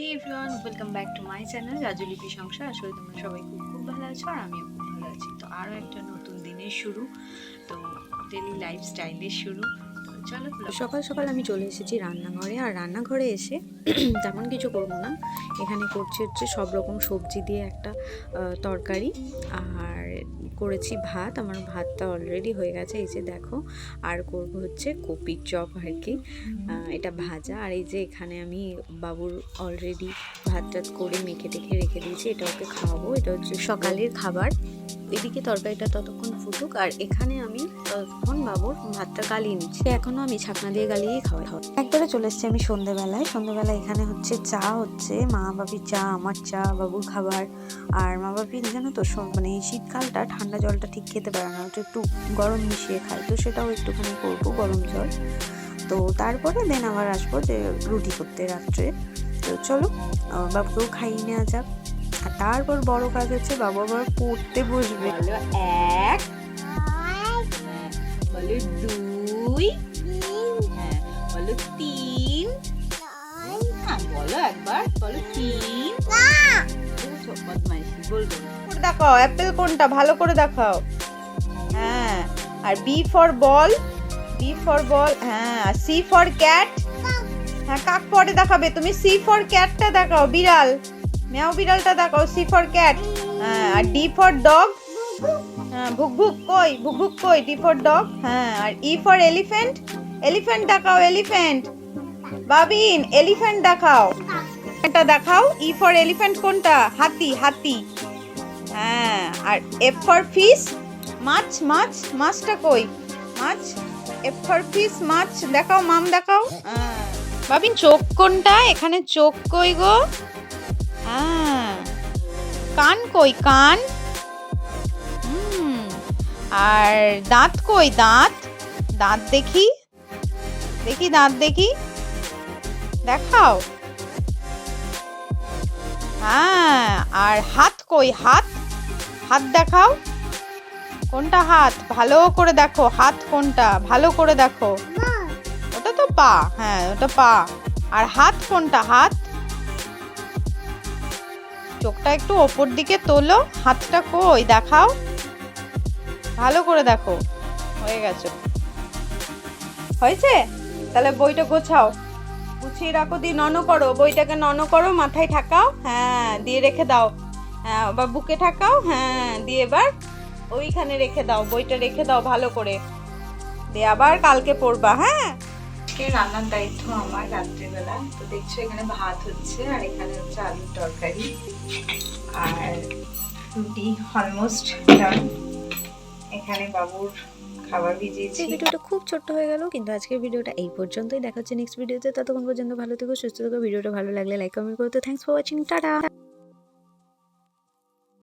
এই everyone welcome back to my channel Rajulipi Sansar আসলে তোমরা সবাই খুব খুব ভালো আছো আর আমিও খুব ভালো আছি। তো আরও একটা নতুন দিনের শুরু। তো ডেলি লাইফস্টাইলের শুরু। সকাল সকাল আমি চলে এসেছি রান্নাঘরে, আর রান্নাঘরে এসে তেমন কিছু করব না। এখানে করছি হচ্ছে সব রকম সবজি দিয়ে একটা তরকারি, আর করেছি ভাত। আমার ভাতটা অলরেডি হয়ে গেছে, এই যে দেখো। আর করব হচ্ছে কপির চপ আর কি। এটা ভাজা। আর এই যে এখানে আমি বাবুর অলরেডি ভাত টাত করে মেখে টেখে রেখে দিয়েছি। এটা ওকে খাওয়াবো। এটা হচ্ছে সকালের খাবার। এদিকে তরকারিটা ততক্ষণ ফুটুক, আর এখানে আমি ততক্ষণ বাবুর ভাতটা গালিয়ে নিচ্ছি। এখনও আমি ছাকনা দিয়ে গালিয়েই খাওয়াই। খাওয়া একবারে চলে এসেছি আমি সন্ধেবেলায় সন্ধেবেলায় এখানে হচ্ছে চা হচ্ছে, মা বাপির চা, আমার চা, বাবুর খাবার। আর মা বাপি জানো তো মানে শীতকালটা ঠান্ডা জলটা ঠিক খেতে পারে না। ওটা একটু গরম মিশিয়ে খায়, তো সেটাও একটুখানি করব গরম জল। তো তারপরে দেন আবার আসব যে রুটি করতে রাত্রে। তো চলো বাবুকেও খাইয়ে নেওয়া যাক। আর তারপর বড় কাজ হচ্ছে বাবা আবার পড়তে বসবে। বলো এক বলো দুই হ্যাঁ বলো তিন হ্যাঁ বলো একবার বলো তিন। দেখাও অ্যাপেল কোনটা? ভালো করে দেখাও। হ্যাঁ আর B for ball B for ball হ্যাঁ আর সি ফর ক্যাট। হ্যাঁ কাক পরে দেখাবে। তুমি সি ফর ক্যাটটা দেখাও বিড়াল। ম্যাও বিড়ালটা দেখাও সি ফর ক্যাট আর ডি ফর ডগ ভুক ভুক কই, ভুক ভুক কই ডি ফর ডগ হ্যাঁ আর ই ফর এলিফ্যান্ট এলিফ্যান্ট দেখাও এলিফ্যান্ট বাবিন এলিফ্যান্ট দেখাও এটা দেখাও ই ফর এলিফ্যান্ট কোনটা? হাতি হাতি হ্যাঁ আর এফ ফর ফিশ মাছ মাছ, মাছটা কই? মাছ এফ ফর ফিশ মাছ, দেখাও, মাম দেখাও হ্যাঁ। বাবিন, চোখ কোনটা? এখানে চোখ কই গো? হ্যাঁ কান কই কান? আর দাঁত কই দাঁত? দাঁত দেখি। দেখি দাঁত দেখি। দেখাও। হ্যাঁ আর হাত কই হাত? হাত দেখাও। কোনটা হাত? ভালো করে দেখো হাত কোনটা? ভালো করে দেখো। ওটা তো পা। হ্যাঁ ওটা পা। আর হাত কোনটা? হাত? চোখটা একটু ওপর দিকে তোলো, হাতটা কই দেখাও। ভালো করে দেখো, হয়ে গেছে। হয়েছে? তাহলে বইটা গোছাও। গুছিয়ে রাখো, দিয়ে নন করো, বইটাকে নন করো, মাথায় ঠাকাও হ্যাঁ দিয়ে রেখে দাও। হ্যাঁ বা বুকে ঠাকাও হ্যাঁ দিয়ে এবার ওইখানে রেখে দাও, বইটা রেখে দাও ভালো করে। দিয়ে আবার কালকে পড়বা হ্যাঁ? আজকে রান্নার দায়িত্ব আমার রাত্রিবেলা। তো দেখছ এখানে ভাত হচ্ছে আর এখানে হচ্ছে আলুর তরকারি। আর রুটি অলমোস্ট ডান এখানে বাবুর খাবার ভিডিওটা খুব ছোট্ট হয়ে গেল, কিন্তু আজকের ভিডিওটা এই পর্যন্তই। দেখা হচ্ছে নেক্সট ভিডিওতে ততক্ষণ পর্যন্ত ভালো থেকো, সুস্থ থেকো। ভিডিওটা ভালো লাগলে লাইক কমেন্ট করতে থ্যাংকস ফর ওয়াচিং টাটা!